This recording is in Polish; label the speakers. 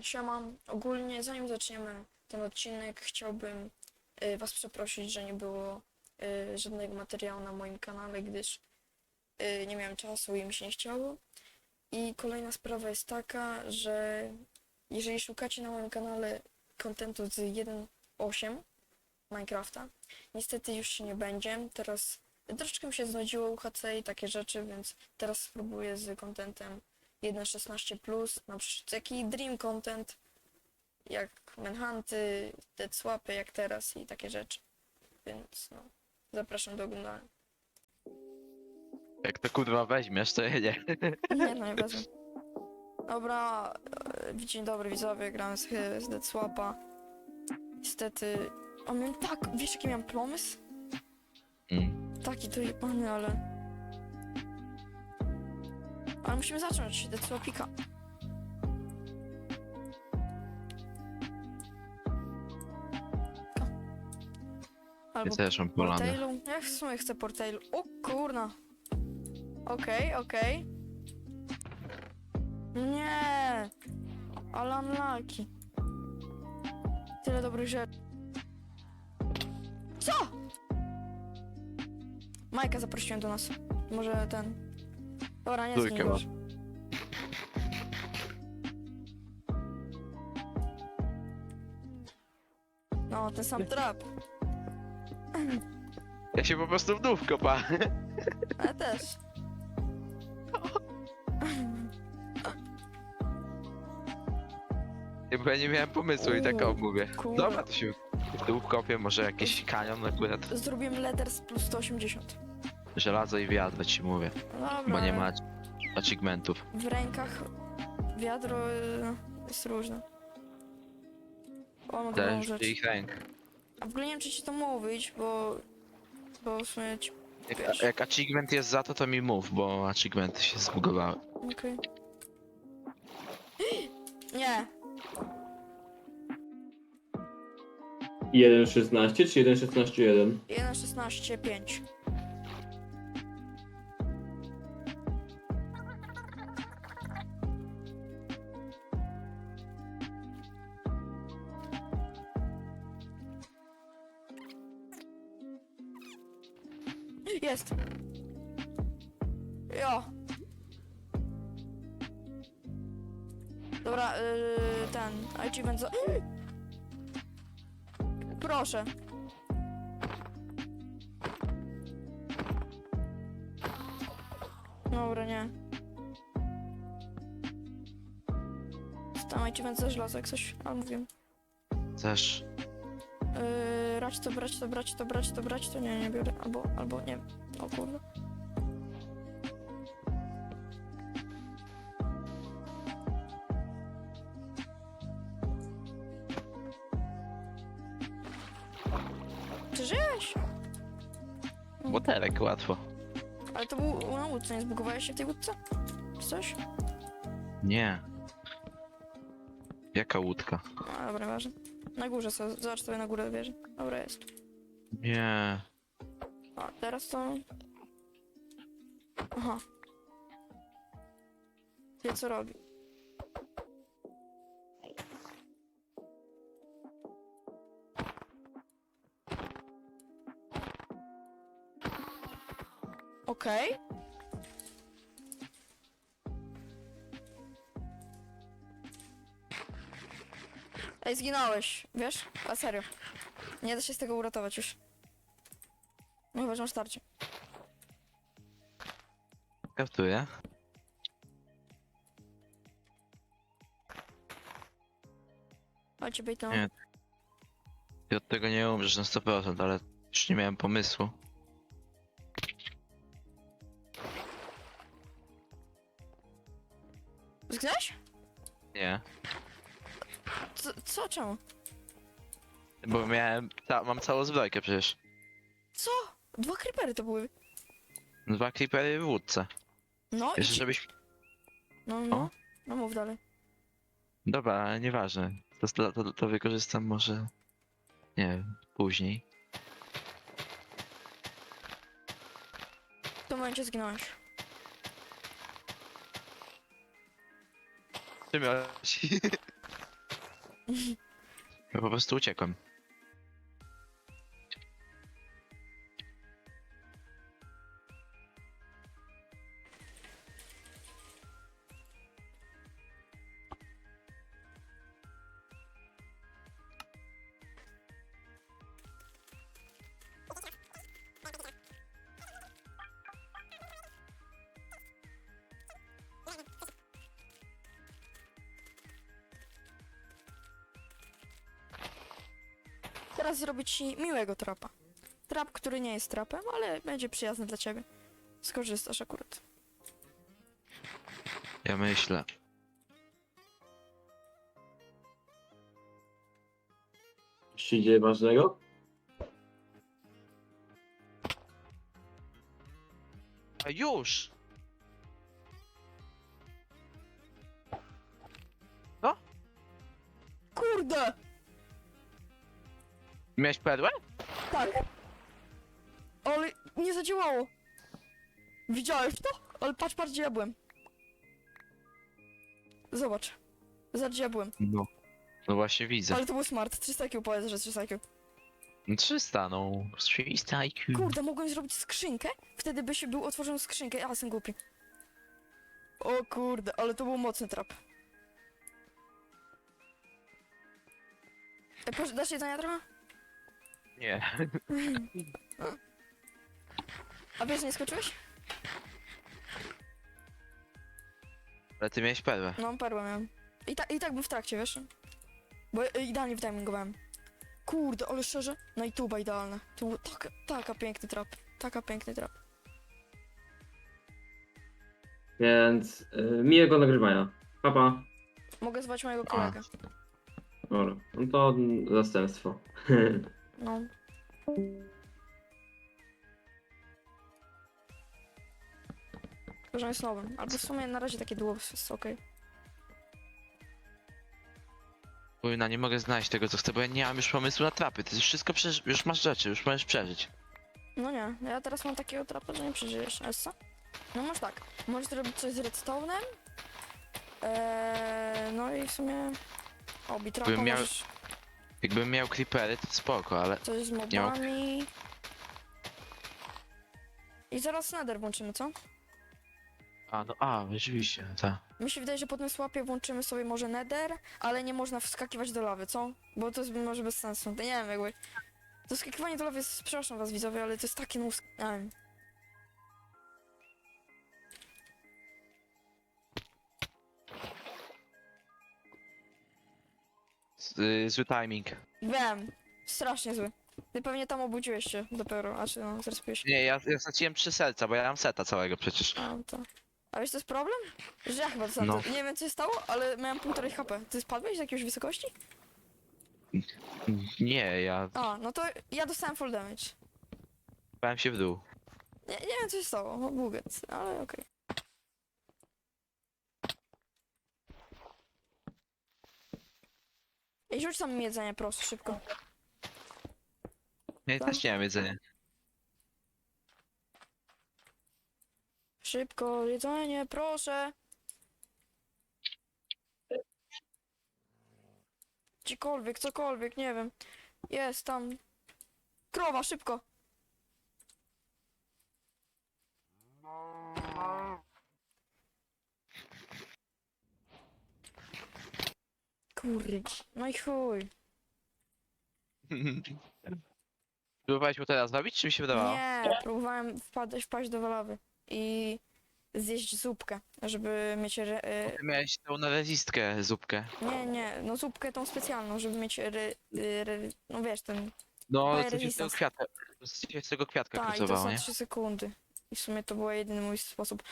Speaker 1: Siema, ogólnie zanim zaczniemy ten odcinek, chciałbym y, Was przeprosić, że nie było y, żadnego materiału na moim kanale, gdyż y, nie miałem czasu i mi się nie chciało. I kolejna sprawa jest taka, że jeżeli szukacie na moim kanale kontentu z 1.8 Minecrafta, niestety już się nie będzie. Teraz troszeczkę mi się znudziło UHC i takie rzeczy, więc teraz spróbuję z kontentem 1.16+, na przykład taki dream content, jak Manhunty, Dead Swapy, jak teraz i takie rzeczy. Więc no, zapraszam do oglądania.
Speaker 2: Jak to kurwa weźmiesz, to jedzie.
Speaker 1: Nie, no nie wezmę. Dobra, e, dzień dobry widzowie, gramy z, z Dead Swapa. Niestety, o miałem tak, wiesz jaki miałem pomysł?
Speaker 2: Mm.
Speaker 1: Taki to jebany, ale... Ale musimy zacząć, Dead Swapika.
Speaker 2: Ja
Speaker 1: Albo
Speaker 2: też mam polany.
Speaker 1: Ja w sumie chcę Portailu. O kurna. Okej, okej. Nie. Ale unlucky. Tyle dobrych rzeczy. Co? Majka zaprosiłem do nas. Może ten... Dobra, nie
Speaker 2: Dwójkę.
Speaker 1: No, ten sam trap.
Speaker 2: Ja się po prostu w dół kopa.
Speaker 1: Ale też.
Speaker 2: Bo ja nie miałem pomysłu i tak o mówię. Dobra, to się w dół kopię, może jakiś kanion akurat.
Speaker 1: Zrobiłem letters plus 180.
Speaker 2: Żelazo i wiatr ci mówię.
Speaker 1: Dobra,
Speaker 2: Bo nie
Speaker 1: ale-
Speaker 2: ma achievementów.
Speaker 1: w rękach wiadro y, jest różne. O,
Speaker 2: Też
Speaker 1: rzecz.
Speaker 2: ich ręk.
Speaker 1: A w ogóle nie wiem, czy ci to mówić, bo... Bo w sumie ci...
Speaker 2: Jak, jak achievement jest za to, to mi mów, bo achievementy się zbugowały.
Speaker 1: Okej. Nie!
Speaker 3: 1.16 czy 1.16.1?
Speaker 1: 1.16, Jo! Dobra, yy, ten, achievement za... Proszę. Dobra, nie. Stamajcie więcej żelaza, jak coś, ale mówię.
Speaker 2: Też.
Speaker 1: Yy, brać to, brać to, brać to, brać to, brać to, nie, nie biorę, albo, albo nie, o kurde. Przeżyłeś?
Speaker 2: Łoterek łatwo.
Speaker 1: Ale to był na łódce, nie zbugowałeś się w tej łódce? Czy coś?
Speaker 2: Nie. Jaka łódka?
Speaker 1: No dobra, ważne. Na górze, zobacz sobie na górę wieży. Dobra, jest.
Speaker 2: Nie.
Speaker 1: A teraz to... Aha. Wie co robi. Okej. Ej, zginąłeś, wiesz? A serio. Nie da się z tego uratować już. No chyba, że masz starcie.
Speaker 2: Kaptuję.
Speaker 1: Chodźcie.
Speaker 2: Nie. Ty od tego nie umrzesz na 100%, ale już nie miałem pomysłu.
Speaker 1: Zgnałeś?
Speaker 2: Nie.
Speaker 1: Co, co, czemu?
Speaker 2: Bo miałem. Ca mam całą zbrojkę przecież.
Speaker 1: Co? Dwa creepery to były.
Speaker 2: Dwa creepery w łódce.
Speaker 1: No i...
Speaker 2: Jeszcze
Speaker 1: ci-
Speaker 2: żebyś.
Speaker 1: No, no.
Speaker 2: O.
Speaker 1: No mów dalej.
Speaker 2: Dobra, ale nieważne. To, to, to wykorzystam może. Nie wiem, później.
Speaker 1: W tym momencie zginąłeś.
Speaker 2: Czym ja... Ja po prostu uciekłem.
Speaker 1: Teraz zrobię ci miłego trapa. Trap, który nie jest trapem, ale będzie przyjazny dla ciebie. Skorzystasz akurat.
Speaker 2: Ja myślę.
Speaker 3: Coś się dzieje ważnego?
Speaker 2: A już! Miałeś perłę?
Speaker 1: Tak. Ale nie zadziałało. Widziałeś to? Ale patrz, patrz gdzie ja byłem. Zobacz. Zobacz gdzie ja byłem.
Speaker 2: No. No właśnie widzę.
Speaker 1: Ale to był smart. 300 IQ powiedz, że 300 IQ.
Speaker 2: 300, no. 300 IQ.
Speaker 1: Kurde, mogłem zrobić skrzynkę? Wtedy by się był otworzył skrzynkę. Ja jestem głupi. O kurde, ale to był mocny trap. E, proszę, dasz jedzenia trochę?
Speaker 2: Nie.
Speaker 1: A wiesz, nie skoczyłeś?
Speaker 2: Ale ty miałeś perłę.
Speaker 1: No, perłę miałem. I, ta, I tak bym w trakcie, wiesz? Bo ja- idealnie wtimingowałem. Kurde, ale szczerze, na YouTube'a idealne. To był taka, taka piękny trap. Taka piękny trap.
Speaker 3: Więc y, miłego nagrywania. Pa, pa.
Speaker 1: Mogę zwać mojego kolegę.
Speaker 3: Dobra, no to zastępstwo.
Speaker 1: No. On jest nowym. Albo w sumie na razie takie duo jest okej.
Speaker 2: Powinna, nie mogę znaleźć tego co chcę, bo ja nie mam już pomysłu na trapy. Ty już wszystko już masz rzeczy, już możesz przeżyć.
Speaker 1: No nie, ja teraz mam takiego trapa, że nie przeżyjesz. Co? No masz tak, możesz zrobić coś z redstone'em. Eee, no i w sumie... O, bitrapa
Speaker 2: Gdybym miał-
Speaker 1: możesz...
Speaker 2: Jakbym miał creepery, to spoko, ale...
Speaker 1: Coś z
Speaker 2: nie ma-
Speaker 1: mobami. I zaraz nether włączymy, co?
Speaker 2: A, no a, rzeczywiście, tak.
Speaker 1: Mi się wydaje, że po tym słapie włączymy sobie może nether, ale nie można wskakiwać do lawy, co? Bo to jest może bez sensu. To nie wiem, jakby... To skakiwanie do lawy jest... Przepraszam was widzowie, ale to jest takie nus... Nie wiem.
Speaker 2: Y, Zły timing.
Speaker 1: Wiem. Strasznie zły. Ty pewnie tam obudziłeś się dopiero, a czy no, zrespiłeś się.
Speaker 2: Nie, ja, ja straciłem trzy serca, bo ja mam seta całego przecież.
Speaker 1: A, to... A wiesz, to jest problem? Że ja chyba
Speaker 2: No.
Speaker 1: Nie wiem, co się stało, ale miałem półtorej HP. Ty spadłeś z jakiejś wysokości?
Speaker 2: Nie, ja
Speaker 1: A, no to ja dostałem full damage.
Speaker 2: bałem się w dół.
Speaker 1: Nie, nie wiem, co się stało. No, buget, ale okej. I rzuć tam jedzenie, proszę, szybko.
Speaker 2: Ja też nie mam jedzenia.
Speaker 1: Szybko, jedzenie, proszę. Gdziekolwiek, cokolwiek, nie wiem. Jest tam. Krowa, szybko. Kurde, no i chuj.
Speaker 2: Próbowałeś mu teraz zabić, czy mi się wydawało?
Speaker 1: Nie, próbowałem wpadać, wpaść do lawy i zjeść zupkę, żeby mieć... Re, e,
Speaker 2: Ty miałeś tą na rezistkę zupkę.
Speaker 1: nie, nie, no zupkę tą specjalną, żeby mieć... Re, re, no wiesz, ten...
Speaker 2: No,
Speaker 1: Moje
Speaker 2: to się z tego kwiatka, się z tego kwiatka
Speaker 1: Tak, i to
Speaker 2: pracowało,
Speaker 1: są
Speaker 2: nie?
Speaker 1: 3 sekundy. I w sumie to był jedyny mój sposób.